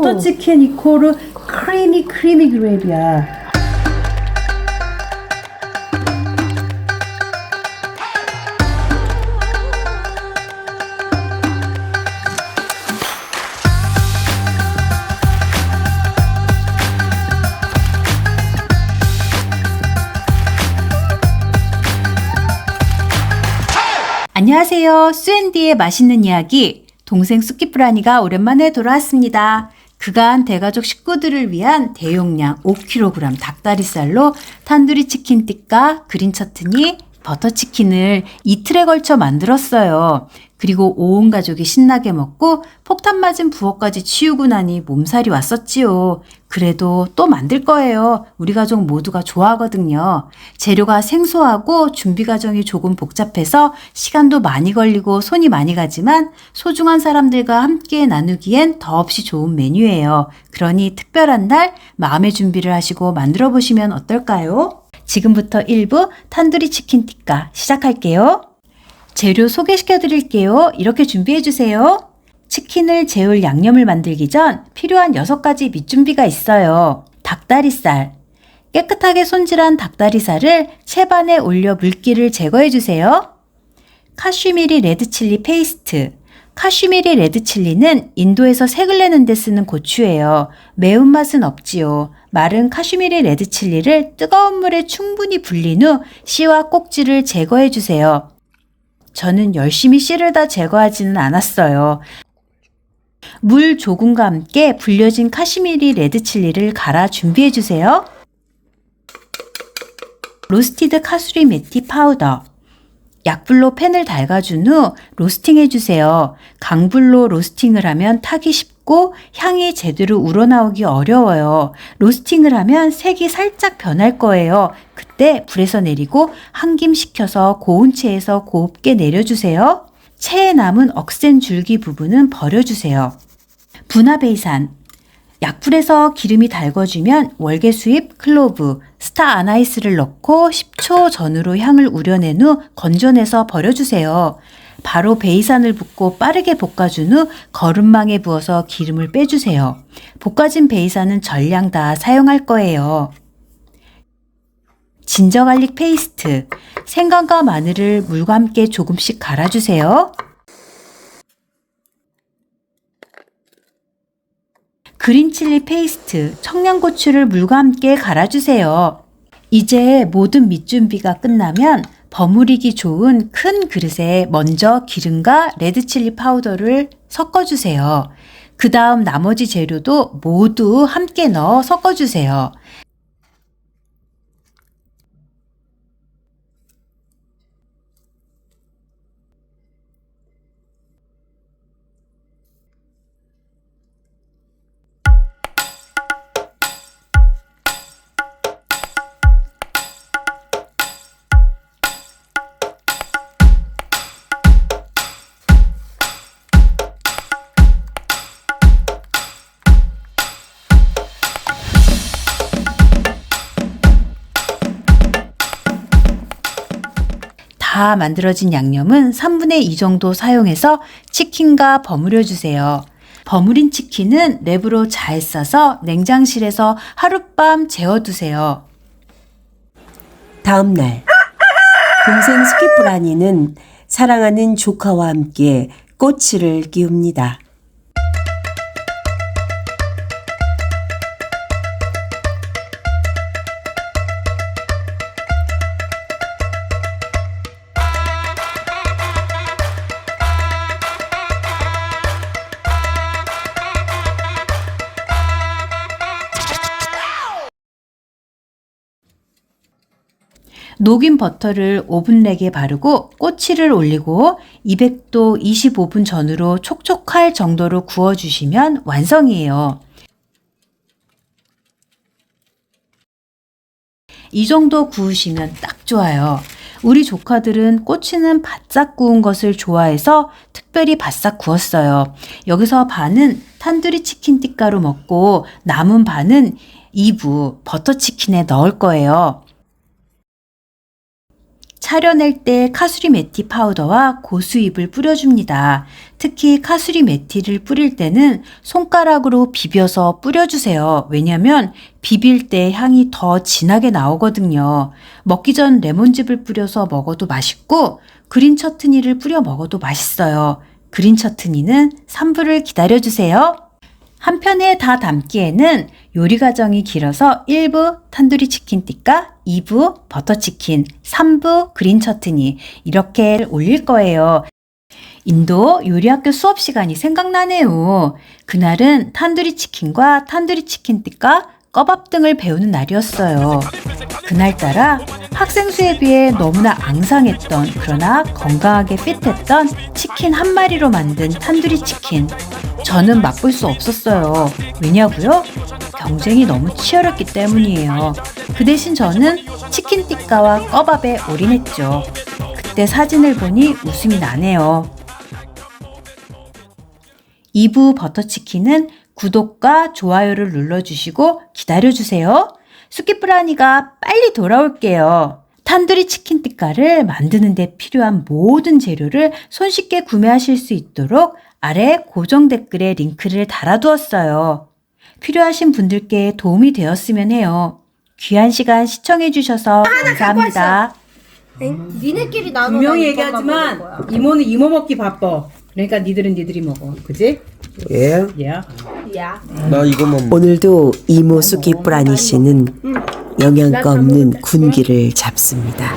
버터치킨 이코르 크리미 크리미 그레이비야. 안녕하세요. 수앤디의 맛있는 이야기. 동생 수키프라니가 오랜만에 돌아왔습니다. 그간 대가족 식구들을 위한 대용량 5kg 닭다리살로 탄두리 치킨 띠까, 그린 처트니, 버터 치킨을 이틀에 걸쳐 만들었어요. 그리고 온 가족이 신나게 먹고 폭탄 맞은 부엌까지 치우고 나니 몸살이 왔었지요. 그래도 또 만들 거예요. 우리 가족 모두가 좋아하거든요. 재료가 생소하고 준비 과정이 조금 복잡해서 시간도 많이 걸리고 손이 많이 가지만 소중한 사람들과 함께 나누기엔 더없이 좋은 메뉴예요. 그러니 특별한 날 마음의 준비를 하시고 만들어 보시면 어떨까요? 지금부터 1부 탄두리 치킨 틱카 시작할게요. 재료 소개시켜 드릴게요. 이렇게 준비해 주세요. 치킨을 재울 양념을 만들기 전 필요한 6가지 밑준비가 있어요. 닭다리살. 깨끗하게 손질한 닭다리살을 채반에 올려 물기를 제거해 주세요. 카슈미리 레드칠리 페이스트. 카슈미리 레드칠리는 인도에서 색을 내는 데 쓰는 고추예요. 매운맛은 없지요. 마른 카슈미리 레드칠리를 뜨거운 물에 충분히 불린 후 씨와 꼭지를 제거해 주세요. 저는 열심히 씨를 다 제거하지는 않았어요. 물 조금과 함께 불려진 카시미리 레드 칠리를 갈아 준비해 주세요. 로스티드 카수리 메티 파우더. 약불로 팬을 달궈준 후 로스팅 해주세요. 강불로 로스팅을 하면 타기 쉽고 향이 제대로 우러나오기 어려워요. 로스팅을 하면 색이 살짝 변할 거예요. 그때 불에서 내리고 한 김 식혀서 고운 채에서 곱게 내려주세요. 채에 남은 억센 줄기 부분은 버려주세요. 분화베이산 약불에서 기름이 달궈지면 월계수잎, 클로브, 스타 아나이스를 넣고 10초 전후로 향을 우려낸 후 건져내서 버려주세요. 바로 베이산을 붓고 빠르게 볶아준 후 거름망에 부어서 기름을 빼주세요. 볶아진 베이산은 전량 다 사용할 거예요. 진저 갈릭 페이스트. 생강과 마늘을 물과 함께 조금씩 갈아주세요. 그린 칠리 페이스트, 청양고추를 물과 함께 갈아주세요. 이제 모든 밑 준비가 끝나면 버무리기 좋은 큰 그릇에 먼저 기름과 레드칠리 파우더를 섞어주세요. 그 다음 나머지 재료도 모두 함께 넣어 섞어주세요. 다 만들어진 양념은 3분의 2 정도 사용해서 치킨과 버무려 주세요. 버무린 치킨은 랩으로 잘 싸서 냉장실에서 하룻밤 재워두세요. 다음 날 동생 스키프라니는 사랑하는 조카와 함께 꼬치를 끼웁니다. 녹인 버터를 오븐 렉에 바르고 꼬치를 올리고 200도 25분 전후로 촉촉할 정도로 구워주시면 완성이에요. 이 정도 구우시면 딱 좋아요. 우리 조카들은 꼬치는 바싹 구운 것을 좋아해서 특별히 바싹 구웠어요. 여기서 반은 탄두리 치킨 띠가루 먹고 남은 반은 2부 버터치킨에 넣을 거예요. 차려낼 때 카수리 메티 파우더와 고수잎을 뿌려줍니다. 특히 카수리 메티를 뿌릴 때는 손가락으로 비벼서 뿌려주세요. 왜냐면 비빌 때 향이 더 진하게 나오거든요. 먹기 전 레몬즙을 뿌려서 먹어도 맛있고 그린 처트니를 뿌려 먹어도 맛있어요. 그린 처트니는 3분을 기다려주세요. 한 편에 다 담기에는 요리 과정이 길어서 1부 탄두리 치킨 띠까, 2부 버터 치킨, 3부 그린 처트니 이렇게 올릴 거예요. 인도 요리학교 수업 시간이 생각나네요. 그날은 탄두리 치킨과 탄두리 치킨 띠까, 꺼밥 등을 배우는 날이었어요. 그날따라 학생 수에 비해 너무나 앙상했던 그러나 건강하게 핏했던 치킨 한 마리로 만든 탄두리 치킨. 저는 맛볼 수 없었어요. 왜냐고요? 경쟁이 너무 치열했기 때문이에요. 그 대신 저는 치킨 띠까와 꺼밥에 올인했죠. 그때 사진을 보니 웃음이 나네요. 2부 버터치킨은 구독과 좋아요를 눌러주시고 기다려주세요. 수키프라니가 빨리 돌아올게요. 탄두리 치킨 띠까를 만드는 데 필요한 모든 재료를 손쉽게 구매하실 수 있도록 아래 고정 댓글에 링크를 달아두었어요. 필요하신 분들께 도움이 되었으면 해요. 귀한 시간 시청해주셔서 감사합니다. 니네끼리 나눠 분명히 얘기하지만 이모는 이모 먹기 바빠. 그러니까 니들은 니들이 먹어. 그지? 예? 예. 야 나 이거만 먹 오늘도 이모 수기 뿌라니 씨는 영양가 없는 군기를 잡습니다.